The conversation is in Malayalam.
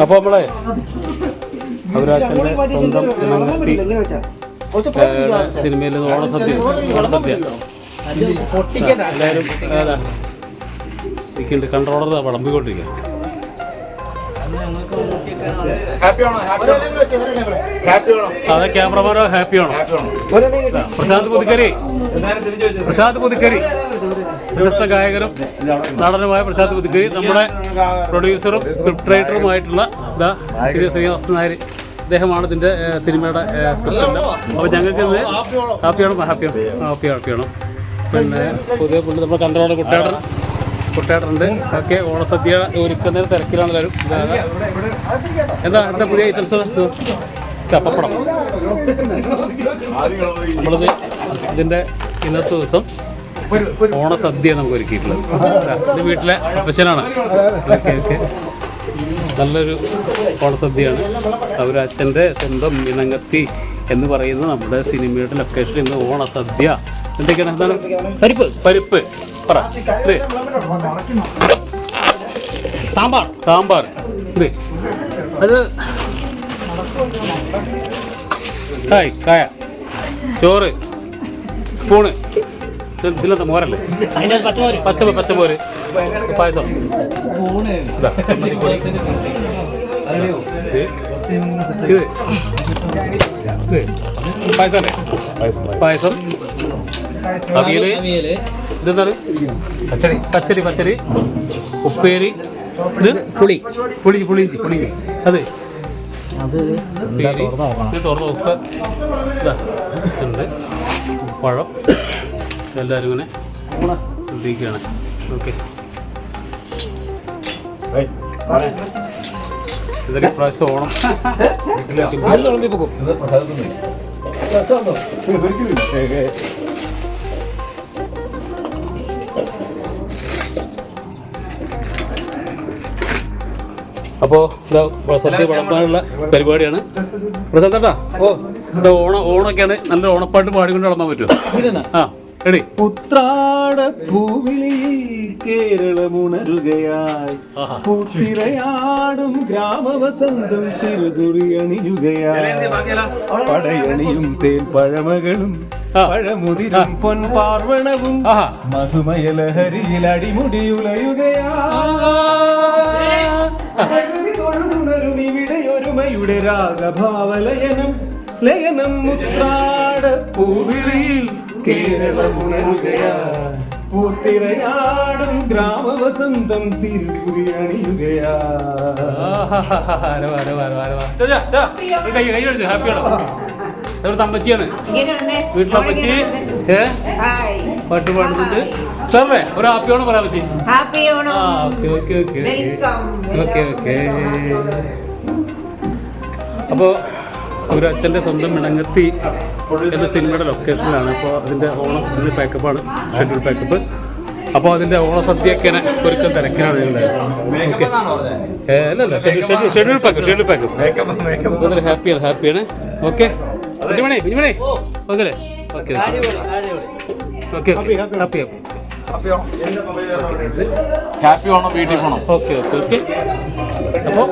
അപ്പോൾ നമ്മളെ അവരാച്ചന്റെ സ്വന്തം ഇണങ്ങത്തി സിനിമയിൽ ഓണസദ്യ ഓണസദ്യ എല്ലാവരും ഇരിക്കുന്നുണ്ട് കൺട്രോളർ വിളമ്പിക്കൊണ്ടിരിക്കുക അതെ ക്യാമറമാനോ ഹാപ്പി ആണോ ഹാപ്പി ആണോ പ്രശാന്ത് പുതുക്കരി. പ്രശാന്ത് പുതുക്കരി. പ്രശസ്ത ഗായകനും നടനുമായ പ്രശാന്ത് പുതുക്കരി നമ്മുടെ പ്രൊഡ്യൂസറും സ്ക്രിപ്റ്റ് റൈറ്ററുമായിട്ടുള്ള ദാ ശ്രീ ശ്രീനിവാസൻ നായർ അദ്ദേഹമാണ് ഇതിന്റെ സിനിമയുടെ സ്ക്രിപ്റ്റ് അപ്പോൾ ഞങ്ങൾക്ക് ഇന്ന് ഹാപ്പിയാണ് ഹാപ്പിയാണ് ഹാപ്പി ഹാപ്പിയാണ് പിന്നെ പുതിയ പുള്ളി നമ്മുടെ കണ്ടോടെ കുട്ടേട്ടൻ കുട്ടേട്ടനുണ്ട് ഒക്കെ ഓണസദ്യ ഒരുക്കുന്നതിന് തിരക്കിലാണ് ഇതാ, എന്താ എന്താ പുതിയ ഐറ്റംസ്? ചപ്പപ്പടം. നമ്മളിത് ഇതിന്റെ ഇന്നത്തെ ദിവസം ഓണസദ്യ നമുക്ക് ഒരുക്കിയിട്ടുള്ളത്. ഇത് വീട്ടിലെ അപ്പച്ചനാണ്. Okay okay. നല്ലൊരു ഓണസദ്യയാണ് അവരച്ഛന്റെ സ്വന്തം ഇനങ്ങത്തി എന്ന് പറയുന്ന നമ്മുടെ സിനിമയുടെ ലൊക്കേഷൻ ഇന്ന് ഓണസദ്യ എന്തൊക്കെയാണ്? എന്താണ്? പരിപ്പ്. പരിപ്പ്. പറ. സാമ്പാർ. സാമ്പാർ. ഇത്. അത് കായ് കായ. ചോറ്. സ്പൂണ്. ഇത് ഇതിലെന്താ മോരല്ലേ? പച്ച പച്ചമോര്. പായസം. പായസം പായസം അവിയൽ. ഇതെന്താണ്? പച്ചടി. പച്ചടി ഉപ്പേരി. ഇത്? പുളി. പുളി പുളിഞ്ചി പുളിഞ്ചി അത്. തുറന്ന് ഉപ്പ് ഇതാ ഉണ്ട് പഴം. എല്ലാവരും ഇങ്ങനെ ശ്രദ്ധിക്കുകയാണ് ഓക്കെ ഇതൊക്കെ പ്രാവശ്യം ഓണം. അപ്പോൾ ഇതാ സദ്യ വിളമ്പാനുള്ള പരിപാടിയാണ്. പ്രശാന്തേട്ടാ എന്താ ഓണം ഓണമൊക്കെയാണ് നല്ല ഓണപ്പാട്ട് പാടിക്കൊണ്ട് വിളമ്പാൻ പറ്റുമോ? ആ. റെഡി ഉത്രാട പൂവിളിയിൽ കേരളമുണരുകയായി. പൂത്തിരയാടും ഗ്രാമവസന്തം തിരുതുറിയണിയുകയായി. പടയണിയും തേൻ പഴമകളും. പഴമുതിരും പൊൻപാർവണവും ആഹാ മധുമയലഹരിയിൽ അടിമുടിയുലയുകയാണരും ഇവിടെ ഒരുമയുടെ രാഗഭാവലയനം. ലയനം മുത്രാട പൂവിളിയിൽ കേരളമുണരുകയായി പൂത്തിരയാടും ഗ്രാമവസന്തം തിരുപുരി അണിയുകയാണ് അമ്മച്ചിയാണ്. വീട്ടിലെ അമ്മച്ചി? ഹായ്. പാട്ട് പാടുന്നുണ്ട്. സാറേ ഒരു ഹാപ്പി ഓണം ആ okay okay okay. Welcome. Okay okay. അപ്പോൾ ഒരു അച്ഛന്റെ സ്വന്തം മിണങ്ങത്തി എന്ന സിനിമയുടെ ലൊക്കേഷനിലാണ് അപ്പോൾ അതിന്റെ ഓണം ഇന്ന് പാക്കപ്പാണ് ഷെഡ്യൂൾ പാക്കപ്പ് അപ്പോൾ അതിന്റെ ഓണസദ്യയൊക്കെ ഒരുക്കം തിരക്കിലാണ് ഓക്കെ അല്ലല്ല ഷെഡ്യൂൾ പാക്ക് ഷെഡ്യൂൾ പാക്ക് അതിൽ ഹാപ്പിയാണ് ഹാപ്പിയാണ് okay Kunjumani Kunjumani okay okay okay okay happy happy happy ആണോ വീട്ടിൽ? പോകണം ഓക്കെ ഓക്കെ ഓക്കെ അപ്പോൾ